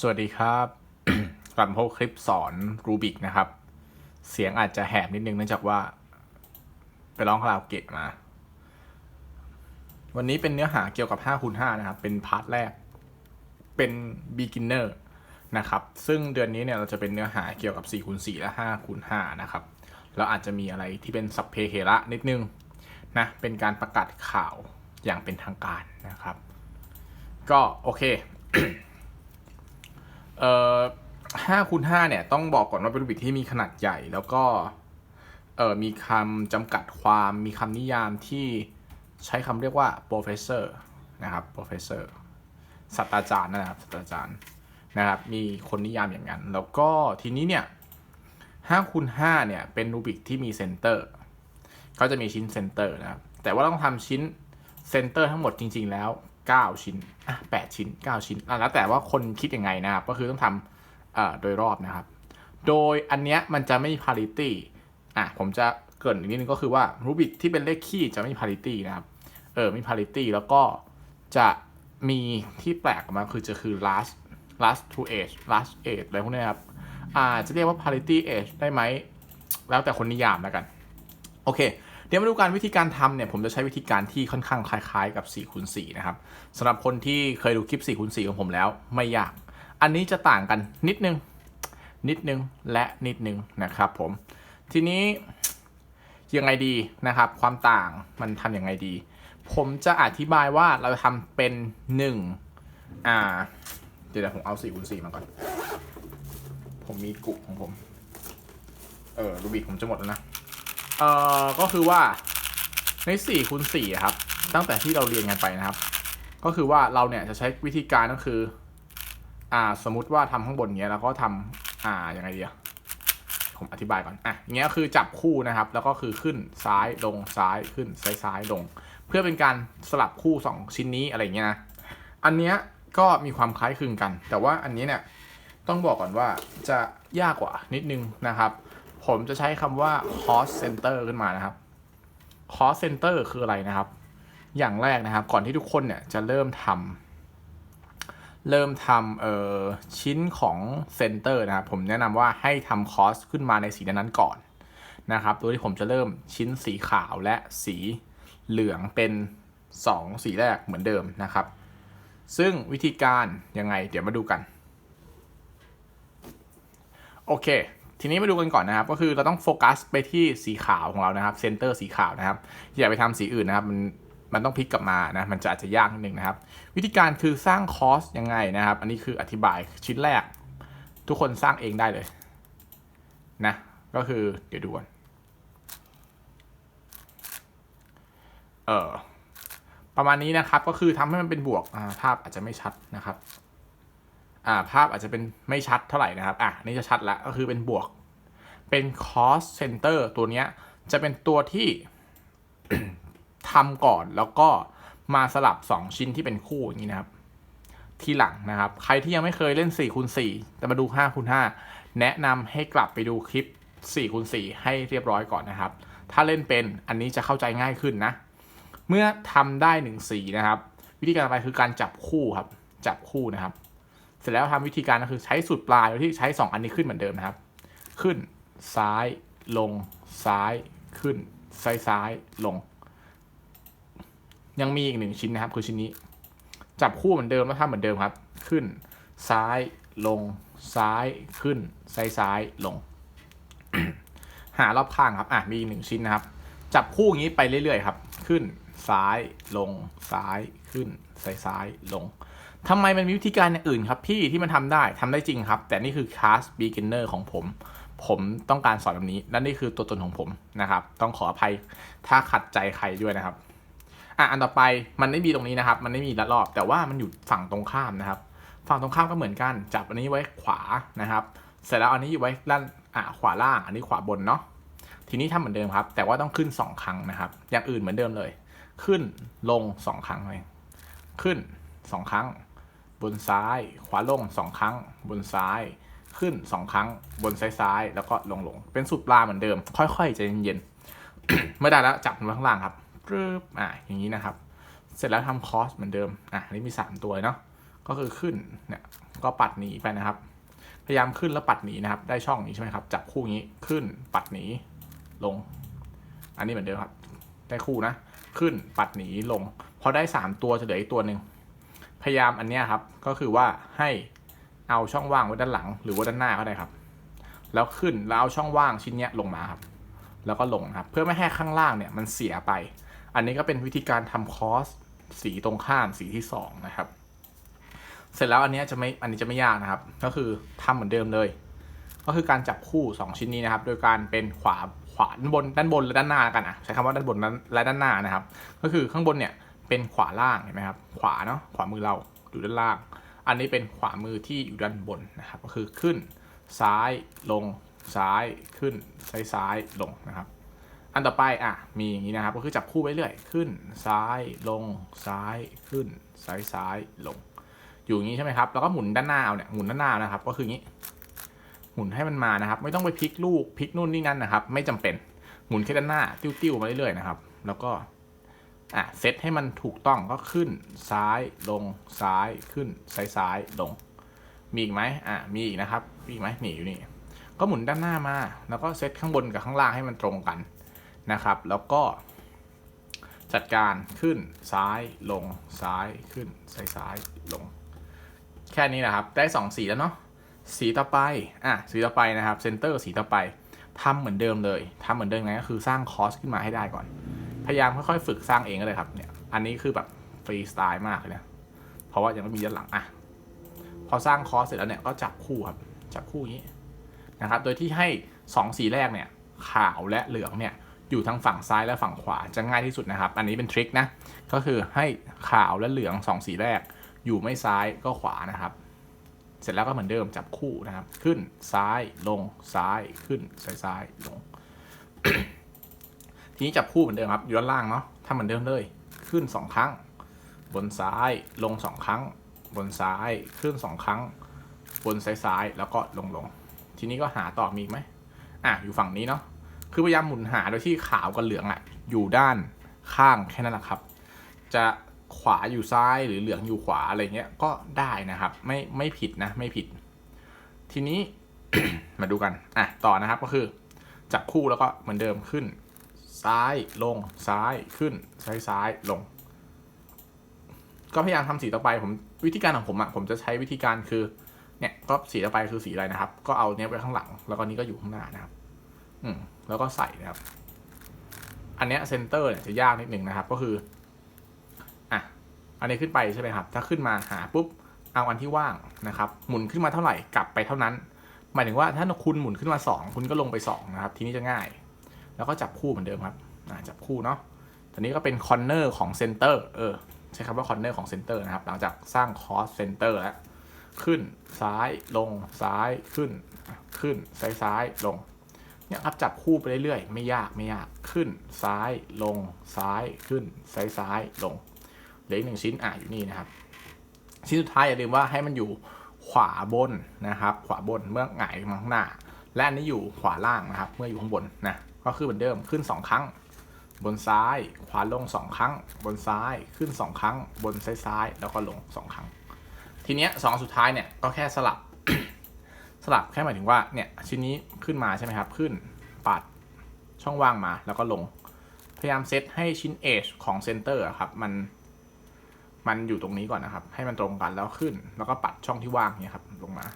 สวัสดีครับ กลับมาพบคลิปสอนรูบิกนะครับ เสียงอาจจะแหบนิดนึงเนื่องจากว่า ไปร้องคาราโอเกะมา วันนี้เป็นเนื้อหาเกี่ยวกับ5คูณ5นะครับ เป็นพาร์ทแรก เป็น beginner นะครับ ซึ่งเดือนนี้เนี่ยเราจะเป็นเนื้อหาเกี่ยวกับ4คูณ4และ5คูณ5นะครับ แล้วอาจจะมีอะไรที่เป็นสัพเพเหระนิดนึงนะ เป็นการประกาศข่าวอย่างเป็นทางการนะครับ ก็โอเค เอ่อห้าคูณห้าเนี่ยต้องบอกก่อนว่าเป็นรูบิกที่มีขนาดใหญ่แล้วก็เอ่อมีคำจำกัดความมีคำนิยามที่ใช้คำเรียกว่า professor นะครับ professor ศาสตราจารย์นะครับศาสตราจารย์นะครับ มีคนนิยามอย่างนั้น แล้วก็ทีนี้เนี่ยห้าคูณห้าเนี่ยเป็นรูบิกที่มีเซนเตอร์ก็จะมีชิ้นเซนเตอร์นะครับ แต่ว่าต้องทำชิ้นเซนเตอร์ทั้งหมดจริง ๆ แล้ว 9 ชิ้นอะ8ชิ้น 9 ชิ้นอะแล้วแต่ว่าคนคิดยังไงนะครับ ก็คือต้องทำเอ่อโดยรอบนะครับ โดยอันเนี้ยมันจะไม่มี parity อะผมจะเกินอีกนิดนึงก็คือว่ารูบิกที่เป็นเลขคี่จะไม่มี parity นะครับเออไม่มี parity แล้วก็จะมีที่แปลกออกมาคือจะคือ last last to age last age อะไรพวกนี้ครับอ่าจะเรียกว่า parity age ได้ไหม แล้วแต่คนนิยามแล้วกัน โอเค เดี๋ยวมาดูการวิธีการทำเนี่ยผมจะใช้วิธีการที่ค่อนข้างคล้ายๆกับ4คูณ4นะครับสำหรับคนที่เคยดูคลิป4คูณ4ของผมแล้วไม่ยาก อันนี้จะต่างกันนิดนึงนิดนึงและนิดนึงนะครับผมทีนี้ยังไงดีนะครับ ความต่างมันทำยังไงดี ผมจะอธิบายว่าเราทำเป็น1อ่าเดี๋ยวผมเอา4คูณ4มาก่อน ผมมีกุของผม เออรูบิกผมจะหมดแล้วนะ เอ่อก็คือว่าใน4คูณ4ครับ ตั้งแต่ที่เราเรียนกันไปนะครับ ก็คือว่าเราเนี่ยจะใช้วิธีการก็คืออ่าสมมติว่าทำข้างบนเนี้ยแล้วก็ทำอ่ายังไงดีอะผมอธิบายก่อนอะเงี้ยคือจับคู่นะครับ แล้วก็คือขึ้นซ้ายลงซ้ายขึ้นซ้ายซ้ายลง เพื่อเป็นการสลับคู่ 2 ชิ้นนี้อะไรเงี้ยนะอันเนี้ยก็มีความคล้ายคลึงกัน แต่ว่าอันนี้เนี่ยต้องบอกก่อนว่าจะยากกว่านิดนึงนะครับ ผมจะใช้คำว่า cost center ขึ้นมานะครับ cost center คืออะไรนะครับ อย่างแรกนะครับ ก่อนที่ทุกคนเนี่ยจะเริ่มทำเริ่มทำเอ่อชิ้นของ center นะครับผมแนะนำว่าให้ทำ cost ขึ้นมาในสีนั้นก่อนนะครับ โดยที่ผมจะเริ่มชิ้นสีขาวและสีเหลืองเป็น 2 สีแรกเหมือนเดิมนะครับ ซึ่งวิธีการยังไงเดี๋ยวมาดูกัน โอเค ทีนี้มาดูกันก่อนนะครับ ก็คือเราต้องโฟกัสไปที่สีขาวของเรานะครับเซนเตอร์สีขาวนะครับ อย่าไปทำสีอื่นนะครับ มันมันต้องพลิกกลับมานะ มันจะอาจจะยากนิดนึงนะครับ วิธีการคือสร้างคอสยังไงนะครับ อันนี้คืออธิบายชิ้นแรก ทุกคนสร้างเองได้เลยนะ ก็คือเดี๋ยวดูกันเออประมาณนี้นะครับก็คือทำให้มันเป็นบวกภาพอาจจะไม่ชัดนะครับ อ่าภาพอาจจะเป็นไม่ชัดเท่าไหร่นะครับ อะนี่จะชัดแล้วก็คือเป็นบวก เป็น cost center ตัวเนี้ยจะเป็นตัวที่ทำก่อนแล้วก็มาสลับ 2 ชิ้นที่เป็นคู่อย่างนี้นะครับ ทีหลังนะครับ ใครที่ยังไม่เคยเล่น4คูณ4แต่มาดู5คูณ5แนะนำให้กลับไปดูคลิป4คูณ4ให้เรียบร้อยก่อนนะครับ ถ้าเล่นเป็นอันนี้จะเข้าใจง่ายขึ้นนะ เมื่อทำได้1สีนะครับ วิธีการไปคือการจับคู่ครับ จับคู่นะครับ สร็จแล้วทำวิธีการก็คือใช้สูตรปลายโดยที่ใช้ 2 อันนี้ขึ้นเหมือนเดิมนะครับ ขึ้นซ้ายลงซ้ายขึ้นซ้ายซ้ายลง ยังมีอีกหนึ่งชิ้นนะครับ คือชิ้นนี้ จับคู่เหมือนเดิมแล้วทำเหมือนเดิมครับ ขึ้นซ้ายลงซ้ายขึ้นซ้ายซ้ายลง หารอบข้างครับอะมีอีกหนึ่งชิ้นนะครับ จับคู่อย่างนี้ไปเรื่อยๆครับ ขึ้น ซ้ายลงซ้ายขึ้นซ้ายซ้ายลงทำไมมันมีวิธีการอย่างอื่นครับพี่ที่มันทำได้ทำได้จริงครับ แต่นี่คือคลาส beginner ของผม ผมต้องการสอนแบบนี้และนี่คือตัวตนของผมนะครับ ต้องขออภัยถ้าขัดใจใครด้วยนะครับอะอันต่อไปมันไม่มีตรงนี้นะครับ มันไม่มีลัดรอบ แต่ว่ามันอยู่ฝั่งตรงข้ามนะครับ ฝั่งตรงข้ามก็เหมือนกัน จับอันนี้ไว้ขวานะครับ เสร็จแล้วอันนี้อยู่ไว้ด้านอะขวาล่าง อันนี้ขวาบนเนาะทีนี้ทำเหมือนเดิมครับ แต่ว่าต้องขึ้น 2 ครั้งนะครับ อย่างอื่นเหมือนเดิมเลย ขึ้นลง2ครั้งเลยขึ้น2ครั้ง บนซ้าย ขวาลง2ครั้ง บนซ้ายขึ้น2ครั้ง บนซ้ายซ้ายแล้วก็ลงลงเป็นสุดปลาเหมือนเดิม ค่อยๆใจเย็นๆไม่ได้แล้วจับมันข้างล่างครับปึ๊บอะอย่างนี้นะครับ เสร็จแล้วทำคอสเหมือนเดิมอะนนี้มี 3 ตัวเนาะก็คือขึ้นเนี่ยก็ปัดหนีไปนะครับ พยายามขึ้นแล้วปัดหนีนะครับ ได้ช่องนี้ใช่ไหมครับ จับคู่นี้ขึ้นปัดหนีลง อันนี้เหมือนเดิมครับ ได้คู่นะ ขึ้น ปัดหนีลง พอได้สามตัวจะเหลืออีกตัวหนึ่งพยายามอันเนี้ยครับ ก็คือว่าให้เอาช่องว่างไว้ด้านหลัง หรือว่าด้านหน้าก็ได้ครับ แล้วขึ้นแล้วเอาช่องว่างชิ้นเนี้ยลงมาครับ แล้วก็ลงครับ เพื่อไม่ให้ข้างล่างเนี่ยมันเสียไป อันนี้ก็เป็นวิธีการทำคอสสีตรงข้ามสีที่สองนะครับ เสร็จแล้วอันนี้จะไม่อันนี้จะไม่ยากนะครับ ก็คือทำเหมือนเดิมเลย ก็คือการจับคู่ 2 ชิ้นนี้นะครับ โดยการเป็นขวาขวาด้านบนด้านบนและด้านหน้ากันอะใช้คำว่าด้านบนและด้านหน้านะครับ ก็คือข้างบนเนี่ยเป็นขวาล่างเห็นไหมครับ ขวาเนาะขวามือเราอยู่ด้านล่าง อันนี้เป็นขวามือที่อยู่ด้านบนนะครับ ก็คือขึ้นซ้ายลงซ้ายขึ้นซ้ายซ้ายลงนะครับ อันต่อไปอะมีอย่างนี้นะครับ ก็คือจับคู่ไปเรื่อยขึ้นซ้ายลงซ้ายขึ้นซ้ายซ้ายลง อยู่อย่างนี้ใช่ไหมครับแล้วก็หมุนด้านหน้าเอาเนี่ยหมุนด้านหน้านะครับ ก็คืออย่างนี้ หมุนให้มันมานะครับ ไม่ต้องไปพลิกลูกพลิกนู่นนี่นั่นนะครับ ไม่จำเป็นหมุนแค่ด้านหน้า ติ้วๆมาเรื่อยๆนะครับ แล้วก็อะเซตให้มันถูกต้องก็ขึ้นซ้ายลงซ้ายขึ้นซ้ายซ้ายลง มีอีกไหมอะมีอีกนะครับมีอีกไหมนี่อยู่นี่ก็หมุนด้านหน้ามา แล้วก็เซตข้างบนกับข้างล่างให้มันตรงกันนะครับ แล้วก็จัดการขึ้นซ้ายลงซ้ายขึ้นซ้ายซ้ายลง แค่นี้นะครับ ได้สองสีแล้วเนาะ สีต่อไปอะสีต่อไปนะครับเซนเตอร์สีต่อไปทำเหมือนเดิมเลยทำเหมือนเดิมไงก็คือสร้างคอสขึ้นมาให้ได้ก่อน พยายามค่อยๆฝึกสร้างเองก็เลยครับเนี่ยอันนี้คือแบบฟรีสไตล์มากเลยนะเพราะว่ายังไม่มีด้านหลังอะพอสร้างคอสเสร็จแล้วเนี่ยก็จับคู่ครับจับคู่อย่างนี้นะครับโดยที่ให้สองสีแรกเนี่ยขาวและเหลืองเนี่ยอยู่ทางฝั่งซ้ายและฝั่งขวาจะง่ายที่สุดนะครับ อันนี้เป็นทริคนะก็คือให้ขาวและเหลืองสองสีแรก อยู่ไม่ซ้ายก็ขวานะครับ สร็จแล้วก็เหมือนเดิมจับคู่นะครับ ขึ้นซ้ายลงซ้ายขึ้นซ้ายซ้ายลง ทีนี้จับคู่เหมือนเดิมครับอยู่ด้านล่างเนาะทำเหมือนเดิมเลย ขึ้นสองครั้ง บนซ้ายลงสองครั้ง บนซ้ายขึ้นสองครั้ง บนซ้ายซ้ายแล้วก็ลงลง ทีนี้ก็หาต่อมีไหมอะอยู่ฝั่งนี้เนาะคือพยายามหมุนหาโดยที่ขาวกับเหลืองอะอยู่ด้านข้างแค่นั้นแหละครับ จะ ขวาอยู่ซ้ายหรือเหลืองอยู่ขวาอะไรเงี้ยก็ได้นะครับ ไม่ไม่ผิดนะไม่ผิด ทีนี้มาดูกันอะต่อนะครับก็คือ จับคู่แล้วก็เหมือนเดิมขึ้น ซ้ายลงซ้ายขึ้น ซ้ายซ้ายลง ก็พยายามทำสีต่อไปผมวิธีการของผมอะผมจะใช้วิธีการคือเนี่ยก็สีต่อไปคือสีอะไรนะครับ ก็เอาเนี้ยไว้ข้างหลัง แล้วก็นี้ก็อยู่ข้างหน้านะครับ อืมแล้วก็ใส่นะครับ อันเนี้ยเซนเตอร์เนี่ยจะยากนิดหนึ่งนะครับ ก็คือ นนี้ขึ้นไปใช่ไหมครับ ถ้าขึ้นมาหาปุ๊บเอาอันที่ว่างนะครับ หมุนขึ้นมาเท่าไหร่กลับไปเท่านั้น หมายถึงว่าถ้าคุณหมุนขึ้นมา 2 คุณก็ลงไป2นะครับ ทีนี้จะง่าย แล้วก็จับคู่เหมือนเดิมครับจับคู่เนาะตอนนี้ก็เป็นคอนเนอร์ของเซนเตอร์เออใช้คำว่าคอนเนอร์ของเซนเตอร์นะครับ หลังจากสร้างคอสเซนเตอร์แล้ว ขึ้นซ้ายลงซ้ายขึ้น ขึ้นซ้ายซ้ายลงเนี่ยครับจับคู่ไปเรื่อยๆ ไม่ยากไม่ยากขึ้นซ้ายลงซ้ายขึ้นซ้ายซ้ายลง เหลืออีกหนึ่งชิ้นอะอยู่นี่นะครับ ชิ้นสุดท้ายอย่าลืมว่าให้มันอยู่ขวาบนนะครับ ขวาบนเมื่อหงายมาข้างหน้า และอันนี้อยู่ขวาล่างนะครับ เมื่ออยู่ข้างบนนะก็คือเหมือนเดิมขึ้น 2 ครั้ง บนซ้ายขวาลง 2 ครั้ง บนซ้ายขึ้น 2 ครั้ง บนซ้ายซ้ายแล้วก็ลง 2 ครั้ง ทีเนี้ยสองสุดท้ายเนี่ยก็แค่สลับสลับแค่หมายถึงว่าเนี่ยชิ้นนี้ขึ้นมาใช่ไหมครับ ขึ้นปัดช่องว่างมาแล้วก็ลง พยายามเซตให้ชิ้นเอชของเซนเตอร์ครับมัน มันอยู่ตรงนี้ก่อนนะครับ ให้มันตรงกันแล้วขึ้น แล้วก็ปัดช่องที่ว่างเนี่ยครับลงมา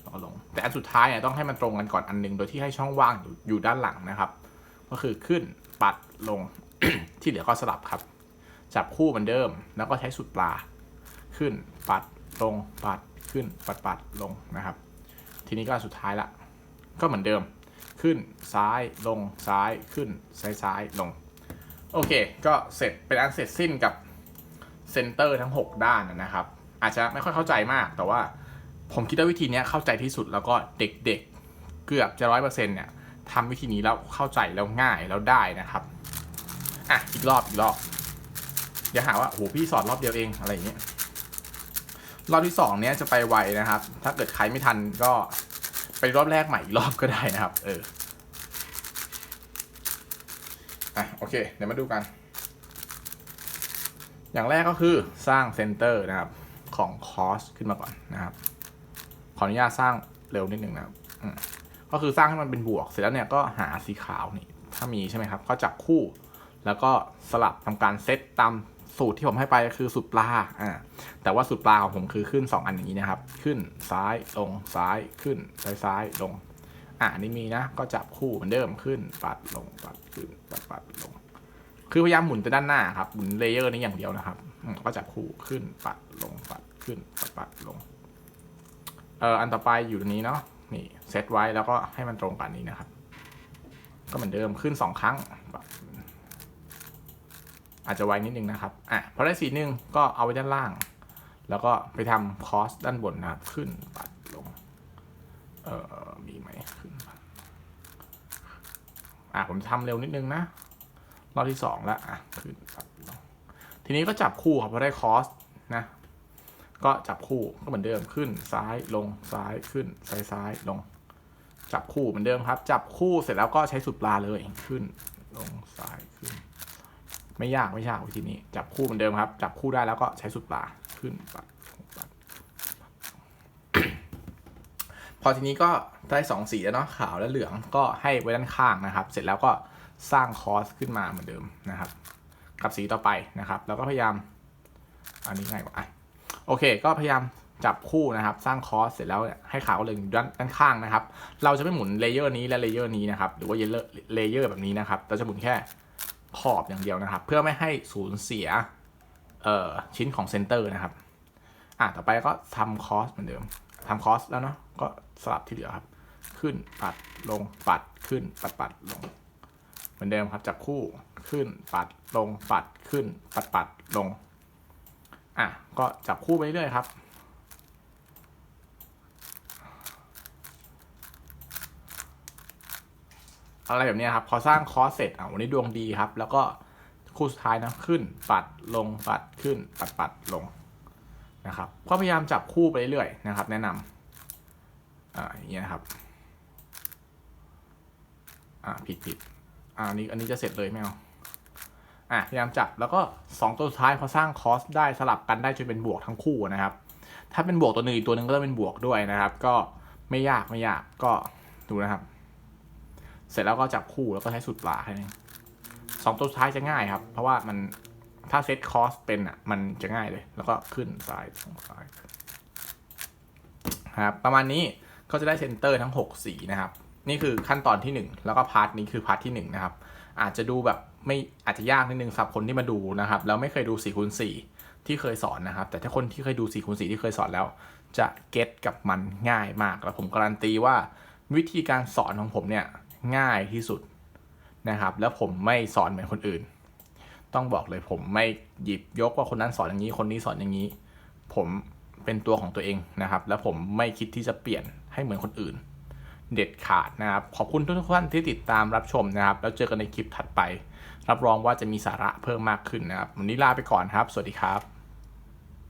แล้วก็ลง แต่อันสุดท้ายเนี่ยต้องให้มันตรงกันก่อนอันหนึงโดยที่ให้ช่องว่างอยู่อยู่ด้านหลังนะครับ ก็คือขึ้นปัดลงที่เหลือก็สลับครับ จับคู่เหมือนเดิม แล้วก็ใช้สุดปลา ขึ้นปัดลงปัดขึ้นปัดปัดลงนะครับ ทีนี้ก็สุดท้ายละ ก็เหมือนเดิม ขึ้นซ้ายลงซ้ายขึ้นซ้ายซ้ายลง โอเค ก็เสร็จเป็นอันเสร็จสิ้นกับ เซนเตอร์ทั้ง 6 ด้านนะครับ อาจจะไม่ค่อยเข้าใจมาก แต่ว่าผมคิดว่าวิธีนี้เข้าใจที่สุดแล้วก็เด็กๆ เกือบจะร้อยเปอร์เซ็นต์เนี่ยทำวิธีนี้แล้วเข้าใจแล้วง่ายแล้วได้นะครับอะอีกรอบอีกรอบอย่าหาว่าโอ้โหพี่สอนรอบเดียวเองอะไรอย่างเงี้ยรอบที่สองเนี้ยจะไปไวนะครับ ถ้าเกิดใครไม่ทันก็ไปรอบแรกใหม่อีกรอบก็ได้นะครับ เอออะโอเค เดี๋ยวมาดูกัน อย่างแรกก็คือสร้างเซนเตอร์นะครับของคอสขึ้นมาก่อนนะครับ ขออนุญาตสร้างเร็วนิดนึงนะครับก็คือสร้างให้มันเป็นบวก เสร็จแล้วเนี่ยก็หาสีขาวนี่ถ้ามีใช่ไหมครับ ก็จับคู่ แล้วก็สลับทำการเซตตามสูตรที่ผมให้ไปคือสูตรปลาอ่าแต่ว่าสูตรปลาของผมคือขึ้น 2 อันอย่างนี้นะครับ ขึ้นซ้ายลงซ้ายขึ้นซ้ายซ้ายลงอ่านี่มีนะ ก็จับคู่เหมือนเดิมขึ้นปัดลงปัดขึ้นปัดปัดลง คือพยายามหมุนไปด้านหน้าครับหมุนเลเยอร์นี้อย่างเดียวนะครับก็จับคู่ขึ้นปัดลงปัดขึ้นปัดปัดลงเอ่ออันต่อไปอยู่ตรงนี้เนาะนี่เซตไว้แล้วก็ให้มันตรงกันนี้นะครับ ก็เหมือนเดิมขึ้นสองครั้งปัดอาจจะไวนิดนึงนะครับอะพอได้สีหนึ่งก็เอาไว้ด้านล่าง แล้วก็ไปทำคอสด้านบนนะครับ ขึ้นปัดลงเอ่อมีไหมขึ้นปัดอะผมทำเร็วนิดนึงนะ รอบที่สองแล้วอะขึ้นลงทีนี้ก็จับคู่ครับพอได้คอสนะ ก็จับคู่ก็เหมือนเดิมขึ้นซ้ายลงซ้ายขึ้นซ้ายซ้ายลง จับคู่เหมือนเดิมครับ จับคู่เสร็จแล้วก็ใช้สุดปลาเลยขึ้น ลงซ้ายขึ้น ไม่ยากไม่ยากวิธีนี้ จับคู่เหมือนเดิมครับ จับคู่ได้แล้วก็ใช้สุดปลาขึ้นปัดลงปัดพอทีนี้ก็ได้สองสีแล้วเนาะขาวและเหลืองก็ให้ไว้ด้านข้างนะครับ เสร็จแล้วก็ สร้างคอสขึ้นมาเหมือนเดิมนะครับ กับสีต่อไปนะครับ แล้วก็พยายาม อันนี้ง่ายกว่าโอเค ก็พยายามจับคู่นะครับ สร้างคอสเสร็จแล้วให้ขาวเลยด้านด้านข้างนะครับ เราจะไม่หมุนเลเยอร์นี้และเลเยอร์นี้นะครับ หรือว่าเลเยอร์แบบนี้นะครับ เราจะหมุนแค่ขอบอย่างเดียวนะครับ เพื่อไม่ให้สูญเสียเอ่อชิ้นของเซนเตอร์นะครับ อะ ต่อไปก็ทำคอสเหมือนเดิมทำคอสแล้วเนาะ ก็สลับที่เหลือครับ ขึ้นปัดลงปัดขึ้นปัดปัดลง เหมือนเดิมครับจับคู่ขึ้นปัดลงปัดขึ้น ปัดปัดลง อะ ก็จับคู่ไปเรื่อยครับ อะไรแบบนี้ครับพอสร้างคอสเสร็จอะวันนี้ดวงดีครับ แล้วก็คู่สุดท้ายนะขึ้น ปัดลงปัดขึ้น ปัดปัดลงนะครับก็พยายามจับคู่ไปเรื่อยๆนะครับ แนะนำอ่าอย่างเงี้ยครับ อ่าผิดผิด อ่าอันนี้อันนี้จะเสร็จเลยไม่เอาอะพยายามจับแล้วก็ 2 ตัวสุดท้ายพอสร้างคอสได้สลับกันได้จนเป็นบวกทั้งคู่นะครับ ถ้าเป็นบวกตัวหนึ่งอีกตัวหนึ่งก็จะเป็นบวกด้วยนะครับ ก็ไม่ยากไม่ยากก็ดูนะครับ เสร็จแล้วก็จับคู่แล้วก็ใช้สุดปลาแค่นี้สองตัวสุดท้ายจะง่ายครับ เพราะว่ามันถ้าเซตคอสเป็นอะมันจะง่ายเลย แล้วก็ขึ้นซ้ายลงซ้ายครับประมาณนี้ก็จะได้เซนเตอร์ทั้ง 6 สีนะครับ นี่คือขั้นตอนที่ 1 แล้วก็พาร์ทนี้คือพาร์ทที่ 1 นะครับ อาจจะดูแบบไม่อาจจะยากนิดนึงสำหรับคนที่มาดูนะครับ แล้วไม่เคยดู4คูณ4ที่เคยสอนนะครับ แต่ถ้าคนที่เคยดู4คูณ4ที่เคยสอนแล้ว จะเก็ตกับมันง่ายมาก แล้วผมการันตีว่าวิธีการสอนของผมเนี่ยง่ายที่สุดนะครับ แล้วผมไม่สอนเหมือนคนอื่น ต้องบอกเลยผมไม่หยิบยกว่าคนนั้นสอนอย่างนี้ คนนี้สอนอย่างนี้ ผมเป็นตัวของตัวเองนะครับ แล้วผมไม่คิดที่จะเปลี่ยนให้เหมือนคนอื่น เด็ดขาดนะครับ ขอบคุณทุกท่านที่ติดตามรับชมนะครับ แล้วเจอกันในคลิปถัดไป รับรองว่าจะมีสาระเพิ่มมากขึ้นนะครับ วันนี้ลาไปก่อนครับ สวัสดีครับ